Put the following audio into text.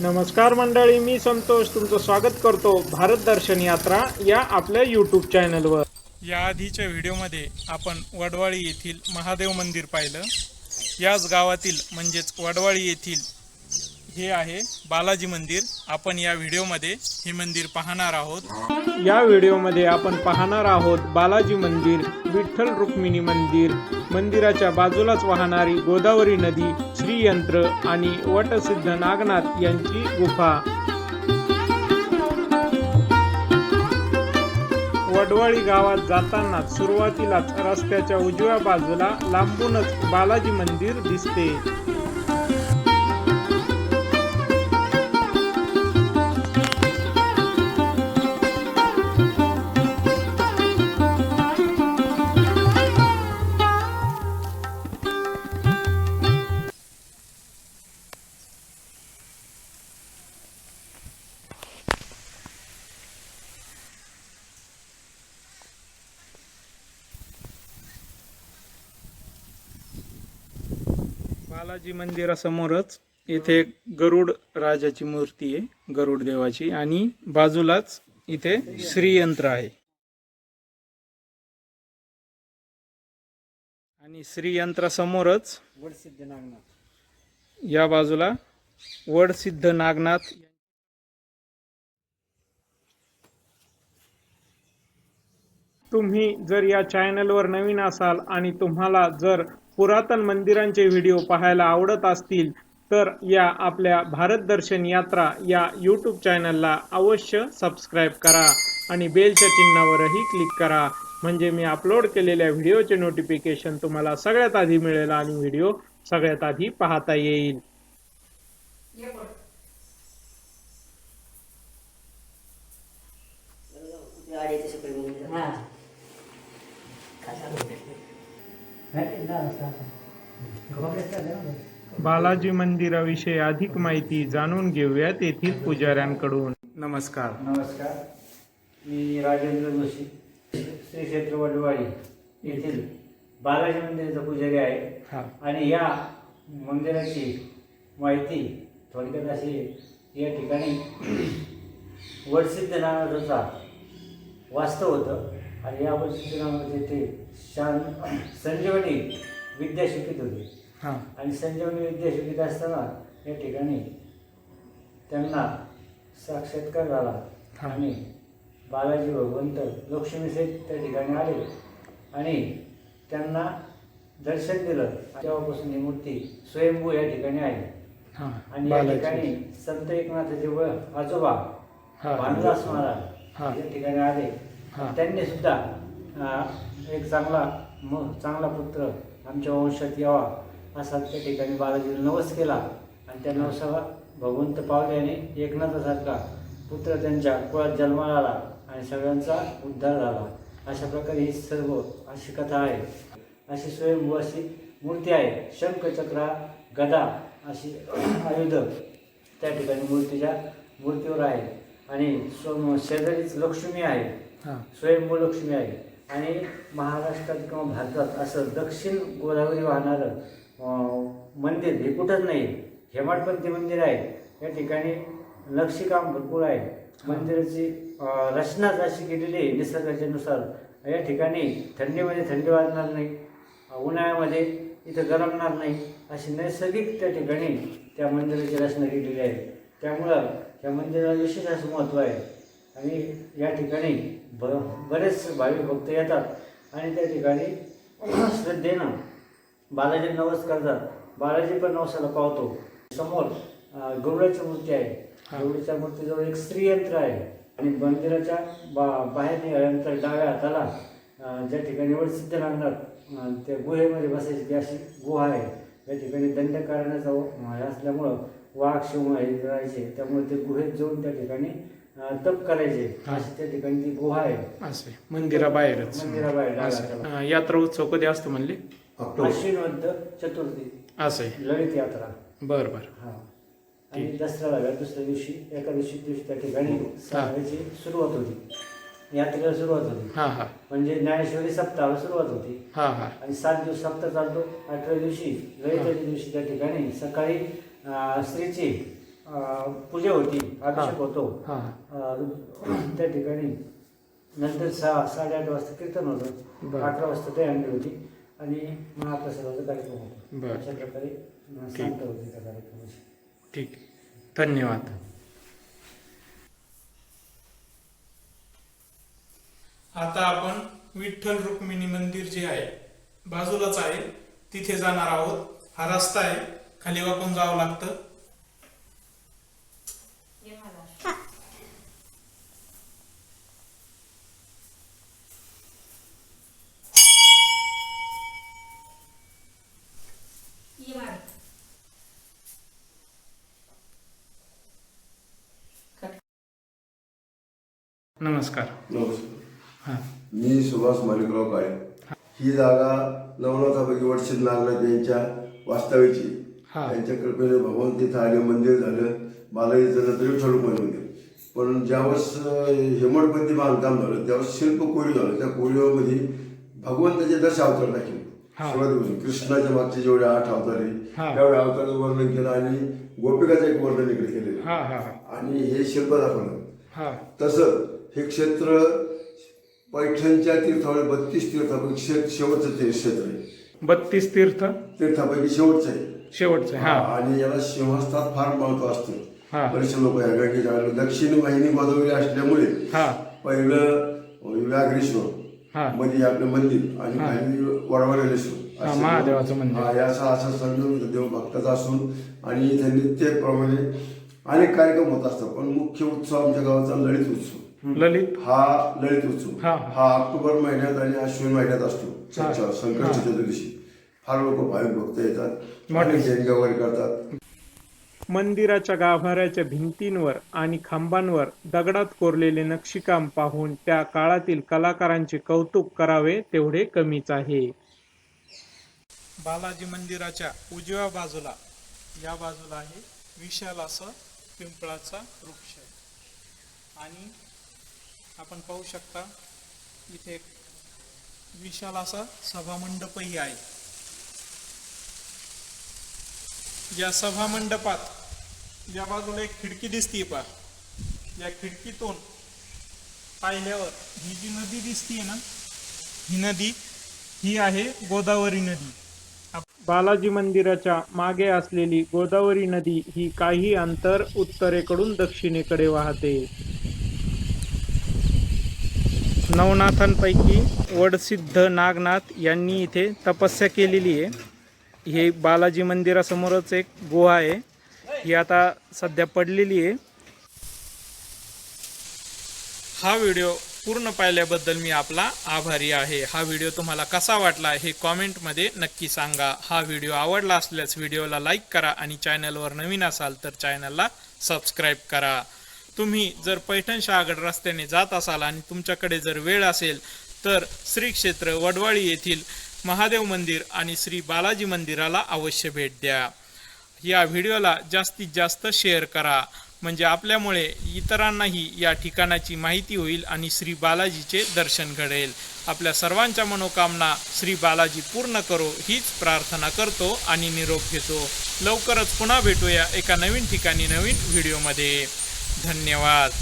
नमस्कार मंडळी मी संतोष तुमचं स्वागत करतो भारत दर्शन यात्रा या आपल्या यूट्यूब चॅनलवर या आधीच्या व्हिडिओमध्ये आपण वडवाळी येथील महादेव मंदिर पाहिलं. याच गावातील म्हणजेच वडवाळी येथील हे आहे बालाजी मंदिर. आपण या व्हिडिओमध्ये हे मंदिर पाहणार आहोत. या व्हिडिओमध्ये आपण पाहणार आहोत बालाजी मंदिर विठ्ठल रुक्मिणी मंदिर मंदिराच्या बाजूलाच वाहणारी गोदावरी नदी श्रीयंत्र आणि वटसिद्ध नागनाथ यांची गुफा. वडवळी गावात जाताना सुरुवातीलाच रस्त्याच्या उजव्या बाजूला लांबूनच बालाजी मंदिर दिसते. बालाजी मंदिरासमोरच इथे गरुड राजाची मूर्ती आहे गरुड देवाची. आणि बाजूलाच इथे श्रीयंत्र आहे. आणि श्रीयंत्रासमोरच या बाजूला वडसिद्ध नागनाथ तुम्ही जर या चॅनलवर नवीन असाल आणि तुम्हाला जर पुरातन मंदिरांचे व्हिडिओ पाहायला आवडत असतील तर या आपल्या भारत दर्शन यात्रा या यूट्यूब चॅनलला अवश्य सबस्क्राईब करा आणि बेलच्या चिन्हावरही क्लिक करा. म्हणजे मी अपलोड केलेल्या व्हिडिओचे नोटिफिकेशन तुम्हाला सगळ्यात आधी मिळेल आणि व्हिडिओ सगळ्यात आधी पाहता येईल. बालाजी मंदिराविषयी अधिक माहिती जाणून घेऊयात येथील पुजाऱ्यांकडून. नमस्कार. नमस्कार. मी राजेंद्र जोशी श्री क्षेत्र वडवाडी येथील बालाजी मंदिराचा पुजारी आहे. आणि या मंदिराची माहिती थोडक्यात अशी या ठिकाणी वडसिद्ध नावाचा वास्तव होतं. आणि या वडसिद्ध नावाचे ते शान संजीवनी विद्या शिकत होते. हा आणि संजीवनी विद्या शिकत असताना या ठिकाणी त्यांना साक्षात्कार झाला. आणि बालाजी भगवंत लक्ष्मीसहित त्या ठिकाणी आले आणि त्यांना दर्शन दिलं तेव्हापासून ही मूर्ती स्वयंभू या ठिकाणी आहे आणि या ठिकाणी संत एकनाथाचे व आजोबा. भानदास. महाराज या ठिकाणी आले. त्यांनी सुद्धा एक चांगला चांगला पुत्र आमच्या वंशात यावा असा त्या ठिकाणी बालाजीला नवस केला आणि त्या नवसाला भगवंत पावले आणि एकनाथासारखा पुत्र त्यांच्या कुळात जन्माला आला आणि सगळ्यांचा उद्धार झाला. अशा प्रकारे ही सर्व अशी कथा आहे. अशी स्वयंभू अशी मूर्ती आहे. शंखचक्र गदा अशी आयुध त्या ठिकाणी मूर्तीच्या मूर्तीवर आहे. आणि स्व शेजारीच लक्ष्मी आहे. स्वयंभू लक्ष्मी आहे. आणि महाराष्ट्रात किंवा भारतात असं दक्षिण गोदावरी वाहणारं मंदिर हे कुठंच नाही. हेमाडपंथी मंदिर आहे. या ठिकाणी नक्षीकाम भरपूर आहे. मंदिराची रचनाच अशी केलेली आहे निसर्गाच्या नुसार या ठिकाणी थंडीमध्ये थंडी वाजणार नाही. उन्हाळ्यामध्ये इथं गरमणार नाही. अशी नैसर्गिक त्या ठिकाणी त्या मंदिराची रचना केलेली आहे. त्यामुळं त्या मंदिराला विशेष असं महत्त्व आहे. आणि या ठिकाणी ब बरेच भाविक भक्त येतात. आणि त्या ठिकाणी श्रद्धेनं बालाजी नवस करतात बालाजी पण नवसाला पावतो. समोर गरुडाची मूर्ती आहे. गरुडाच्या मूर्तीजवळ एक स्त्रीयंत्र आहे. आणि मंदिराच्या बा बाहेर निघाल्यानंतर डाव्या हाताला ज्या ठिकाणी वडसिद्ध लागणार त्या गुहेमध्ये बसायची ती अशी गुहा आहे. या ठिकाणी दंडकारण्याचा व- हे असल्यामुळं वाघ शिव हे राहायचे. त्यामुळे ते गुहेत जाऊन त्या ठिकाणी तप करायचे. अशी त्या ठिकाणी ती गुहा आहे. मंदिराबाहेरच. मंदिराबाहेर अं, यात्रा उत्सव कधी असतो म्हणले? वद्ध चतुर्थी असं ललित यात्रा. बर बर. हा. आणि दसऱ्याला वेळ दुसऱ्या दिवशी एका दिवशी दिवशी त्या ठिकाणी सहाव्याची सुरुवात होती. यात्रेला सुरुवात होती. हा हा. म्हणजे ज्ञानेश्वरी सप्ताहाला सुरुवात होती. हा हा. आणि सात दिवस सप्ताह चालतो. आठव्या दिवशी ललितेच्या दिवशी त्या ठिकाणी सकाळी अं, स्त्रीची अं, पूजा होती अभिषेक होतो. हा. अं, त्या ठिकाणी नंतर सहा साडेआठ वाजता कीर्तन होतं. बरं. अकरा वाजता दहीहंडी होती. आणि महाप्रसादाचा कार्यक्रम होतो. बरं. अशा प्रकारे अं, शांत होती त्या कार्यक्रमाची ठीक. धन्यवाद. आता आपण विठ्ठल रुक्मिणी मंदिर जे आहे बाजूलाच आहे तिथे जाणार आहोत. हा रस्ता आहे. खाली वाकून जावं लागतं. नमस्कार. नमस्कार. हा. मी सुभाष माणिकराव काळे. ही जागा नवनाथापैकी वडशील नागनाथ यांच्या वास्तव्याची. त्यांच्या कृपेने भगवान तिथं आले मंदिर झालं. बालाजी झालं तरी ठळक मंदिर पण ज्यावेळेस हेमडपंथी बांधकाम झालं त्यावेळेस शिल्प कोरीव झालं. त्या कोरीवामध्ये भगवंताचे दश अवतार दाखवले. सुरुवातीपासून कृष्णाच्या मागचे जेवढे आठ अवतार आहे. त्यावेळी अवताराचं वर्णन केलं आणि गोपिकाचं एक वर्णन इकडे केलेलं. आणि हे शिल्प दाखवलं. तसं हे क्षेत्र पैठणच्या तीर्थावर बत्तीस तीर्थापैकी शे- शेवटचं ते क्षेत्र आहे बत्तीस तीर्थ तीर्थापैकी शेवटचं आहे शेवटचं आहे. हा, आणि याला सिंहस्थात फार महत्त्व असतं. बरेचसे लोक या गंगेच्या. दक्षिण वाहिनी गोदावरी असल्यामुळे हा पहिलं व्याघ्रेश्वर हा. मध्ये आपलं मंदिर आणि. खाली हा, महादेवाचं मंदिर. याचा असा संयोग देव भक्ताचा असून आणि इथे नित्यप्रमाणे अनेक कार्यक्रम होत असतात पण मुख्य उत्सव आमच्या गावाचा ललित उत्सव ललित? हा ललित उत्सव. हा. ऑक्टोबर महिन्यात आणि अश्विन महिन्यात असतो. संकट चतुर्दशी. फार लोक भाविक भक्त येतात. वगैरे करतात. मंदिराच्या गाभाऱ्याच्या भिंतींवर आणि खांबांवर दगडात कोरलेले नक्षीकाम पाहून त्या काळातील कलाकारांचे कौतुक करावे तेवढे कमीच आहे. बालाजी मंदिराच्या उजव्या बाजूला या बाजूला आहे विशाल असं पिंपळाचा वृक्ष. आणि आपण पाहू शकता इथे एक विशाल असा सभामंडपही आहे. या सभामंडपात या बाजूला एक खिडकी दिसतीये पा या खिडकीतून पाहिल्यावर ही जी नदी दिसतीये ना ही नदी ही आहे गोदावरी नदी. बालाजी मंदिराच्या मागे असलेली गोदावरी नदी ही काही अंतर उत्तरेकडून दक्षिणेकडे वाहते. नवनाथांपैकी वडसिद्ध नागनाथ यांनी इथे तपस्या केलेली आहे. हे बालाजी मंदिरासमोरच एक गुहा आहे. ही आता सध्या पडलेली आहे. हा व्हिडिओ पूर्ण पाहिल्याबद्दल मी आपला आभारी आहे. हा व्हिडिओ तुम्हाला कसा वाटला हे कॉमेंटमध्ये नक्की सांगा. हा व्हिडिओ आवडला असल्यास व्हिडिओला लाईक करा आणि चॅनलवर नवीन असाल तर चॅनलला सबस्क्राईब करा. तुम्ही जर पैठण शहागड रस्त्याने जात असाल आणि तुमच्याकडे जर वेळ असेल तर श्री क्षेत्र वडवाळी येथील महादेव मंदिर आणि श्री बालाजी मंदिराला अवश्य भेट द्या. या व्हिडिओला जास्तीत जास्त शेअर करा. म्हणजे आपल्यामुळे इतरांनाही या ठिकाणाची माहिती होईल आणि श्री बालाजीचे दर्शन घडेल. आपल्या सर्वांच्या मनोकामना श्री बालाजी पूर्ण करो हीच प्रार्थना करतो आणि निरोप घेतो. लवकरच पुन्हा भेटूया एका नवीन ठिकाणी नवीन व्हिडिओमध्ये. धन्यवाद